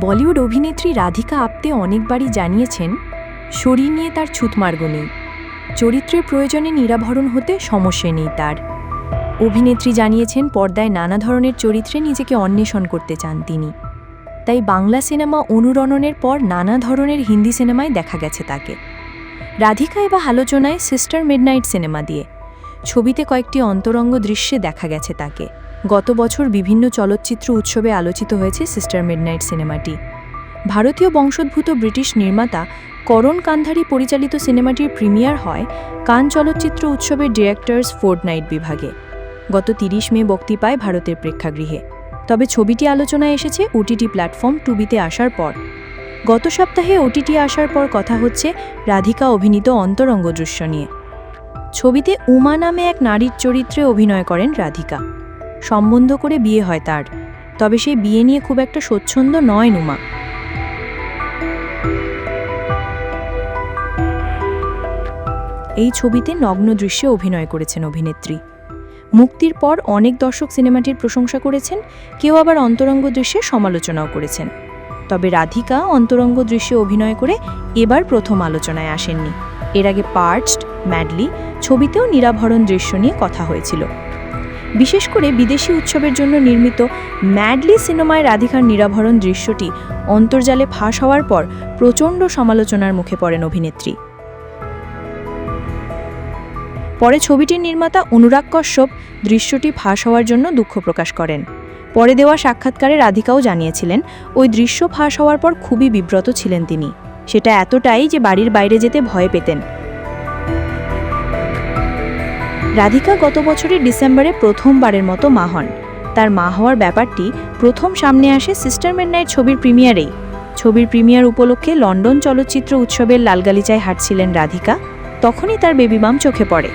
বলিউড অভিনেত্রী রাধিকা আপ্তে অনেকবারই জানিয়েছেন, শরীর নিয়ে তার ছুতমার্গ নেই। চরিত্রের প্রয়োজনে নিরাভরণ হতে সমস্যা নেই তার। অভিনেত্রী জানিয়েছেন, পর্দায় নানা ধরনের চরিত্রে নিজেকে অন্বেষণ করতে চান তিনি। তাই বাংলা সিনেমা অনুরণনের পর নানা ধরনের হিন্দি সিনেমায় দেখা গেছে তাকে। রাধিকা এবার আলোচনায় সিস্টার মিডনাইট সিনেমা দিয়ে, ছবিতে কয়েকটি অন্তরঙ্গ দৃশ্যে দেখা গেছে তাকে। গত বছর বিভিন্ন চলচ্চিত্র উৎসবে আলোচিত হয়েছে সিস্টার মিডনাইট সিনেমাটি। ভারতীয় বংশোদ্ভূত ব্রিটিশ নির্মাতা করণ কান্ধারি পরিচালিত সিনেমাটির প্রিমিয়ার হয় কান চলচ্চিত্র উৎসবের ডিরেক্টর্স ফোর্টনাইট বিভাগে। গত তিরিশ মে বক্তি পায় ভারতের প্রেক্ষাগৃহে। তবে ছবিটি আলোচনায় এসেছে ওটিটি প্ল্যাটফর্ম টুবিতে আসার পর। গত সপ্তাহে ওটিটি আসার পর কথা হচ্ছে রাধিকা অভিনীত অন্তরঙ্গ দৃশ্য নিয়ে। ছবিতে উমা নামে এক নারীর চরিত্রে অভিনয় করেন রাধিকা। সম্বন্ধ করে বিয়ে হয় তার। তবে সেই বিয়ে নিয়ে খুব একটা স্বচ্ছন্দ নয় নুমা। এই ছবিতে নগ্ন দৃশ্যে অভিনয় করেছেন অভিনেত্রী। মুক্তির পর অনেক দর্শক সিনেমাটির প্রশংসা করেছেন, কেউ আবার অন্তরঙ্গ দৃশ্যে সমালোচনাও করেছেন। তবে রাধিকা অন্তরঙ্গ দৃশ্যে অভিনয় করে এবার প্রথম আলোচনায় আসেননি। এর আগে পার্চড, ম্যাডলি ছবিতেও নিরাভরণ দৃশ্য নিয়ে কথা হয়েছিল। বিশেষ করে বিদেশি উৎসবের জন্য নির্মিত ম্যাডলি সিনেমায় রাধিকার নিরাভরণ দৃশ্যটি অন্তর্জালে ফাঁস হওয়ার পর প্রচণ্ড সমালোচনার মুখে পড়েন অভিনেত্রী। পরে ছবিটির নির্মাতা অনুরাগ কশ্যপ দৃশ্যটি ফাঁস হওয়ার জন্য দুঃখ প্রকাশ করেন। পরে দেওয়া সাক্ষাৎকারে রাধিকাও জানিয়েছিলেন, ওই দৃশ্য ফাঁস হওয়ার পর খুবই বিব্রত ছিলেন তিনি। সেটা এতটাই যে বাড়ির বাইরে যেতে ভয় পেতেন। রাধিকা গত বছরের ডিসেম্বরে প্রথমবারের মতো মা হন। তার মা হওয়ার ব্যাপারটি প্রথম সামনে আসে সিস্টার মেডনাইট ছবির প্রিমিয়ারেই। ছবির প্রিমিয়ার উপলক্ষে লন্ডন চলচ্চিত্র উৎসবের লালগালিচায় হাঁটছিলেন রাধিকা। তখনই তার বেবি মাম চোখে পড়ে।